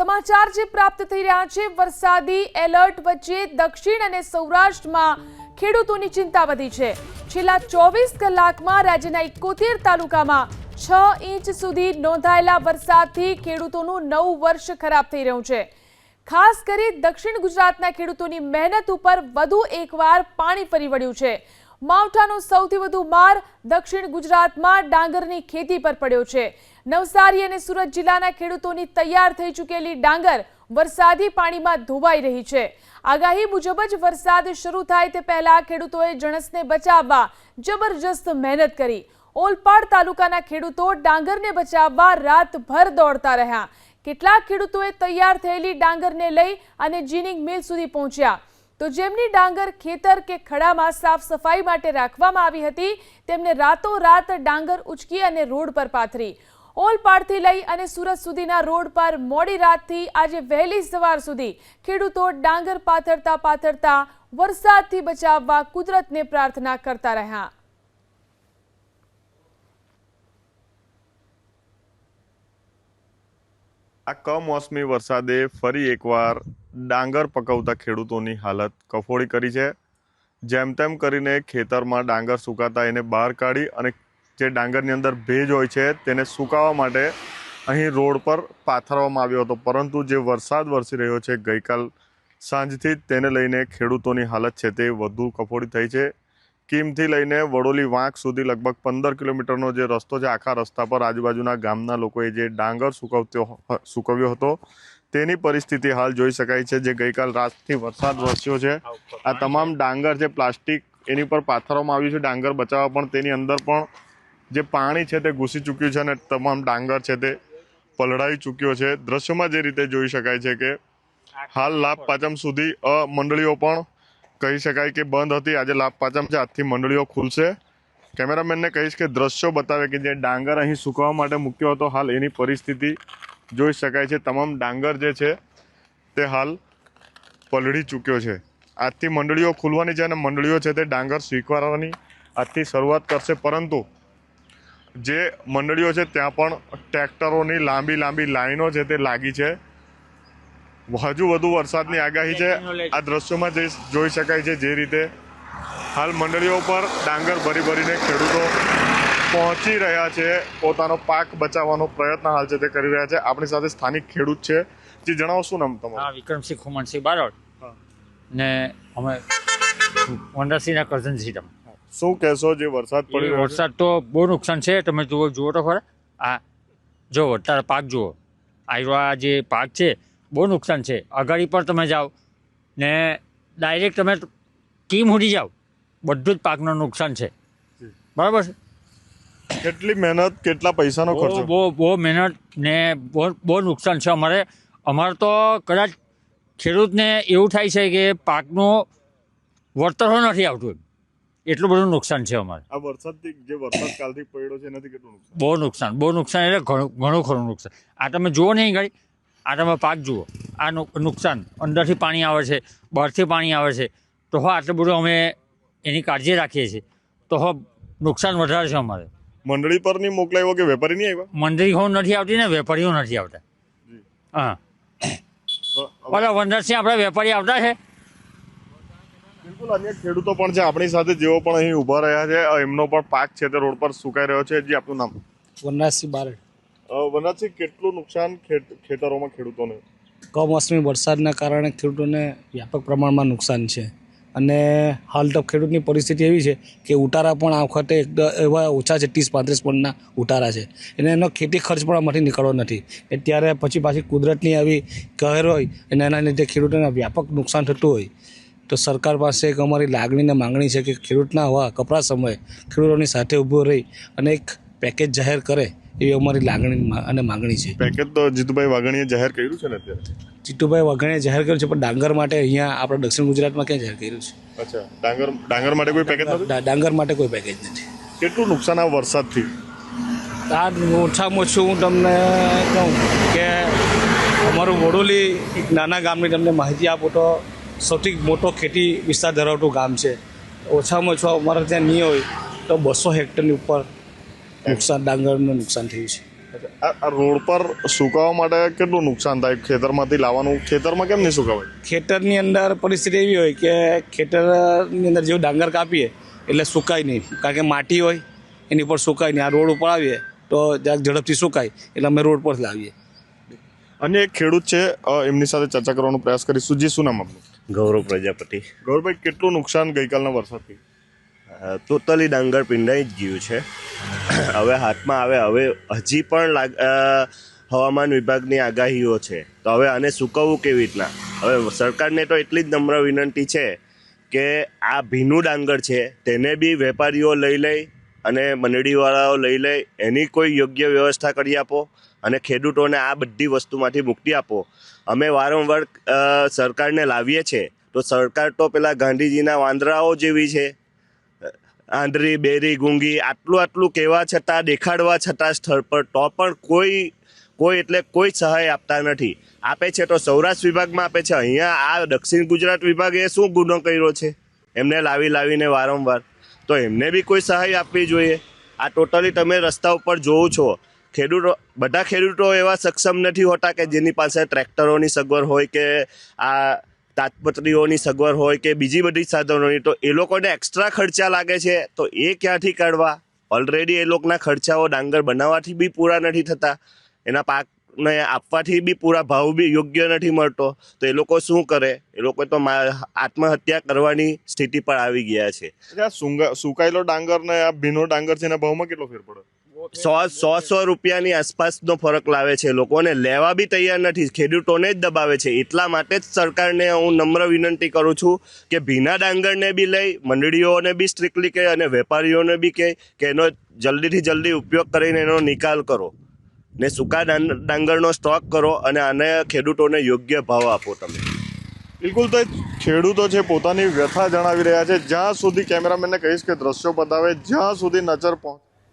સમાચાર જે પ્રાપ્ત થઈ રહ્યા છે, વરસાદી એલર્ટ વચ્ચે દક્ષિણ અને સૌરાષ્ટ્રમાં ખેડૂતોની ચિંતા વધી છે. છેલ્લા ચોવીસ કલાકમાં રાજ્યના એકોતેર તાલુકામાં છ ઇંચ સુધી નોંધાયેલા વરસાદથી ખેડૂતોનું નવું વર્ષ ખરાબ થઈ રહ્યું છે. ખાસ કરી દક્ષિણ ગુજરાતના ખેડૂતોની મહેનત ઉપર વધુ એકવાર પાણી ફરી વળ્યું છે. માવઠાનો સૌથી વધુ માર દક્ષિણ ગુજરાતમાં ડાંગરની ખેતી પર પડ્યો છે. નવસારી અને સુરત જિલ્લાના ખેડૂતોની તૈયાર થઈ ચૂકેલી ડાંગર વરસાદી પાણીમાં ધોવાઈ રહી છે. આગાહી મુજબ જ વરસાદ શરૂ થાય તે પહેલા ખેડૂતોએ જણસને બચાવવા જબરજસ્ત મહેનત કરી. ઓલપાડ તાલુકાના ખેડૂતો ડાંગરને બચાવવા રાતભર દોડતા રહ્યા. કેટલાક ખેડૂતોએ તૈયાર થયેલી ડાંગરને લઈ અને જીનિંગ મિલ સુધી પહોંચ્યા. તો જેમની ડાંગર ખેતર કે ખડામાં સાફ સફાઈ માટે રાખવામાં આવી હતી, તેમને રાતોરાત ડાંગર ઉચકી અને રોડ પર પાથરી. ઓલપાડથી લઈ અને સુરત સુધીના રોડ પર મોડી રાતથી આજે વહેલી સવાર સુધી ખેડૂતો ડાંગર પાથરતા પાથરતા વરસાદથી બચાવવા કુદરતને પ્રાર્થના કરતા રહ્યા. આ કમોસમી વરસાદે ફરી એકવાર ડાંગર પકવતા ખેડૂતોની હાલત કફોડી કરી છે. જેમ તેમ કરીને ખેતરમાં ડાંગર સુકાતા એને બહાર કાઢી અને જે ડાંગરની અંદર ભેજ હોય છે તેને સુકાવવા માટે અહીં રોડ પર પાથરવામાં આવ્યો હતો. પરંતુ જે વરસાદ વરસી રહ્યો છે, ગઈકાલ સાંજથી તેને લઈને ખેડૂતોની હાલત છે તે વધુ કફોડી થઈ છે. કીમથી લઈને વડોલી વાંક સુધી લગભગ પંદર કિલોમીટરનો જે રસ્તો છે, આખા રસ્તા પર આજુબાજુના ગામના લોકોએ જે ડાંગર સુકવતો સુકવ્યો હતો તેની પરિસ્થિતિ હાલ જોઈ શકાય છે, જે ગઈકાલ રાતથી વરસાદ વરસ્યો છે. આ તમામ ડાંગર જે પ્લાસ્ટિક એની પર પાથરવામાં આવ્યું છે, ડાંગર બચાવવા પણ તેની અંદર પણ જે પાણી છે તે ઘૂસી ચૂક્યું છે અને તમામ ડાંગર છે તે પલળાઈ ચૂક્યો છે. દ્રશ્યમાં જે રીતે જોઈ શકાય છે કે હાલ લાભ પાચમ સુધી મંડળીઓ પણ કહી શકાય કે બંધ હતી. આજે લાભ પાચમ છે, આજથી મંડળીઓ ખુલશે. કેમેરામેનને કહીશ કે દ્રશ્યો બતાવે કે જે ડાંગર અહીં સુકવવા માટે મૂક્યો હતો, હાલ એની પરિસ્થિતિ જોઈ શકાય છે, તમામ ડાંગર જે છે, તે હાલ પલળી ચૂક્યો છે. આજથી મંડળીઓ ખુલવાની છે અને મંડળીઓ છે તે ડાંગર સ્વીકારવાની આજથી શરૂઆત કરશે, પરંતુ જે મંડળીઓ છે ત્યાં પણ ટ્રેક્ટરોની લાંબી લાંબી લાઈનો છે તે લાગી છે. હજુ વધુ વરસાદની આગાહી છે. આ દ્રશ્યોમાં જે જોઈ શકાય છે, જે રીતે હાલ મંડળીઓ પર ડાંગર ભરી ભરીને ખેડૂતો પહોંચી રહ્યા છે પોતાનો પાક બચાવવાનો પ્રયત્ન હાલ છે તે કરી રહ્યા છે. આપણી સાથે સ્થાનિક ખેડૂત છે. જે જણાવો શું નામ તમારું? હા વિક્રમસિંહ ખુમણસિંહ બારોડ ને અમે વનરાજસિંહના કઝન છીએ તમે. શું કહેશો જે વરસાદ પડી એ રહ્યો છે? વરસાદ તો બહુ નુકસાન છે તમે જુઓ જુઓ તો ખરા. આ જો અત્યારે પાક જુઓ આવ્યો આ જે પાક છે બહુ નુકસાન છે. અગાડી પર તમે જાઓ ને ડાયરેક્ટ તમે ટીમ ઉડી જાઓ બધું જ પાકનું નુકસાન છે. બરાબર છે? કેટલી મહેનત કેટલા પૈસાનો ખર્ચો? બહુ બહુ મહેનત ને બહુ બહુ નુકસાન છે અમારે. અમારે તો કદાચ ખેડૂતને એવું થાય છે કે પાકનું વળતર નથી આવતું એટલું બધું નુકસાન છે અમારે. આ વરસાદથી જે વરસાદ કાલથી પડ્યો છે એનાથી કેટલું નુકસાન? બહુ નુકસાન બહુ નુકસાન એટલે ઘણું ઘણું ખરું નુકસાન. આ તમે જુઓ નહીં ઘડી આ તમે પાક જુઓ આ નુકસાન. અંદરથી પાણી આવે છે બહારથી પાણી આવે છે. તો હો આટલું બધું અમે એની કાળજી રાખીએ છીએ. તો હો નુકસાન વધારે છે અમારે. મંડળી પર નહીં મોકલાયો કે વેપારી નહીં આવ્યા? મંડળી હો નથી આવતી ને વેપારીઓ નથી આવતા. હા. ઓલા આપણા વેપારી આવતા છે. બિલકુલ અન્ય ખેડૂતો પણ છે. આપણી સાથે જેઓ પણ અહીં ઊભા રહ્યા છે. એમનો પણ પાક છે તે રોડ પર સુકાઈ રહ્યો છે. જે આપનું નામ? વનરાજસિંહ બારડ. વનરાજસિંહ કેટલું નુકસાન ખેત- ખેતરોમાં ખેડૂતોને? કમોસમી વરસાદના કારણે ખેડૂતોને વ્યાપક પ્રમાણમાં નુકસાન છે. અને હાલ તો ખેડૂતની પરિસ્થિતિ એવી છે કે ઉતારા પણ આ વખતે એકદમ એવા ઓછા છે, ત્રીસ, પાંત્રીસ પણના ઉતારા છે. અને એનો ખેતી ખર્ચ પણ આમાંથી નીકળવો નથી. એ ત્યારે પછી પાછી કુદરતની આવી કહેર હોય અને એના લીધે ખેડૂતોને વ્યાપક નુકસાન થતું હોય. તો સરકાર પાસે એક અમારી લાગણીને માંગણી છે કે ખેડૂતના હવા, કપરા સમયે ખેડૂતોની સાથે ઊભો રહી અને એક પેકેજ જાહેર કરે. એવી અમારી લાગણી અને માંગણી છે. પેકેજ તો જીતુભાઈ વાઘાણીએ જાહેર કર્યું છે ને અત્યારે? જીતુભાઈ વાઘાણીએ જાહેર કર્યું છે પણ ડાંગર માટે અહીંયા આપણા દક્ષિણ ગુજરાતમાં ક્યાં જાહેર કર્યું છે? અચ્છા. ડાંગર ડાંગર માટે કોઈ પેકેજ નથી? ડાંગર માટે કોઈ પેકેજ નથી. કેટલું નુકસાન આ વરસાદથી? આ ઓછામાં ઓછું હું તમને કહું કે અમારું વડોલી એક નાના ગામની તમને માહિતી આપો તો સૌથી મોટો ખેતી વિસ્તાર ધરાવતું ગામ છે. ઓછામાં ઓછું અમારે ત્યાં નહીં હોય તો બસો હેક્ટરની ઉપર નુકસાન ડાંગરનું નુકસાન થયું છે. આ રોડ પર સુકાવા માટે કેટલું નુકસાન થાય? ખેતરમાંથી લાવવાનું ખેતરમાં કેમ નહીં સુકાવાય? ખેતરની અંદર પરિસ્થિતિ એવી હોય કે ખેતરની અંદર જેવું ડાંગર કાપીએ એટલે સુકાય નહીં. કારણ કે માટી હોય એની ઉપર સુકાય નહીં. આ રોડ ઉપર આવીએ તો જરાક ઝડપથી સુકાય એટલે અમે રોડ પર લાવીએ. અન્ય એક ખેડૂત છે એમની સાથે ચર્ચા કરવાનો પ્રયાસ કરીશું. જે શું નામ આપનું? ગૌરવ પ્રજાપતિ. ગૌરવભાઈ કેટલું નુકસાન ગઈકાલના વરસાદથી? ટોટલી ડાંગર પિંડાઈ જ ગયું છે. હવે હાથમાં આવે. હવે હજી પણ લાગ હવામાન વિભાગની આગાહીઓ છે. તો હવે આને સૂકવવું કેવી રીતના? હવે સરકારને તો એટલી જ નમ્ર વિનંતી છે કે આ ભીનું ડાંગર છે, તેને બી વેપારીઓ લઈ લઈ અને મંડળીવાળાઓ લઈ લઈ એની કોઈ યોગ્ય વ્યવસ્થા કરી આપો અને ખેડૂતોને આ બધી વસ્તુમાંથી મુક્તિ આપો. અમે વારંવાર સરકારને લાવીએ છીએ તો સરકાર તો પેલા ગાંધીજીના વાંદરાઓ જેવી છે. આંધળી બેરી, ગુંગી, આટલું આટલું કહેવા છતાં, દેખાડવા છતાં સ્થળ પર તો પણ કોઈ કોઈ એટલે કોઈ સહાય આપતા નથી. આપે છે તો સૌરાષ્ટ્ર વિભાગમાં આપે છે. અહીંયા આ દક્ષિણ ગુજરાત વિભાગે શું ગુનો કર્યો છે? એમને લાવી લાવીને વારંવાર. તો એમને બી કોઈ સહાય આપવી જોઈએ. આ ટોટલી તમે રસ્તા ઉપર જોવો છો. ખેડૂતો, બધા ખેડૂતો એવા સક્ષમ નથી હોતા કે જેની પાસે ટ્રેક્ટરોની સગવડ હોય કે આ તાજપત્રીઓની સગવડ હોય કે બીજી બધી સાધનોની, તો એ લોકોને એક્સ્ટ્રા ખર્ચા લાગે છે. તો એ ક્યાંથી કાઢવા? ઓલરેડી એ લોકોના ખર્ચાઓ ડાંગર બનાવવાથી બી પૂરા નથી થતા. એના પાકને આપવાથી બી પૂરા ભાવ બી યોગ્ય નથી મળતો. તો એ લોકો શું કરે? એ લોકો તો આત્મહત્યા કરવાની સ્થિતિ પર આવી ગયા છે. સુકાયેલો ડાંગર ને આ ભીનો ડાંગર છે, એના ભાવમાં કેટલો ફેર પડે? સો સો સો રૂપિયાની આસપાસનો ફરક લાવે છે લોકોને લેવા બી તૈયાર નથી. ખેડૂતોને જ દબાવે છે. એટલા માટે જ સરકારને હું નમ્ર વિનંતી કરું છું કે ભીના ડાંગરને બી લઈ, મંડળીઓને બી સ્ટ્રિક્ટલી કહે અને વેપારીઓને બી કહે કે એનો જલ્દીથી જલ્દી ઉપયોગ કરીને એનો નિકાલ કરો. ને સૂકા ડાંગરનો સ્ટોક કરો અને આને ખેડૂતોને યોગ્ય ભાવ આપો તમે. બિલકુલ તો ખેડૂતો છે પોતાની વ્યથા જણાવી રહ્યા છે. જ્યાં સુધી કેમેરામેનને કહીશ કે દ્રશ્યો બતાવે, જ્યાં સુધી નજર પહોંચ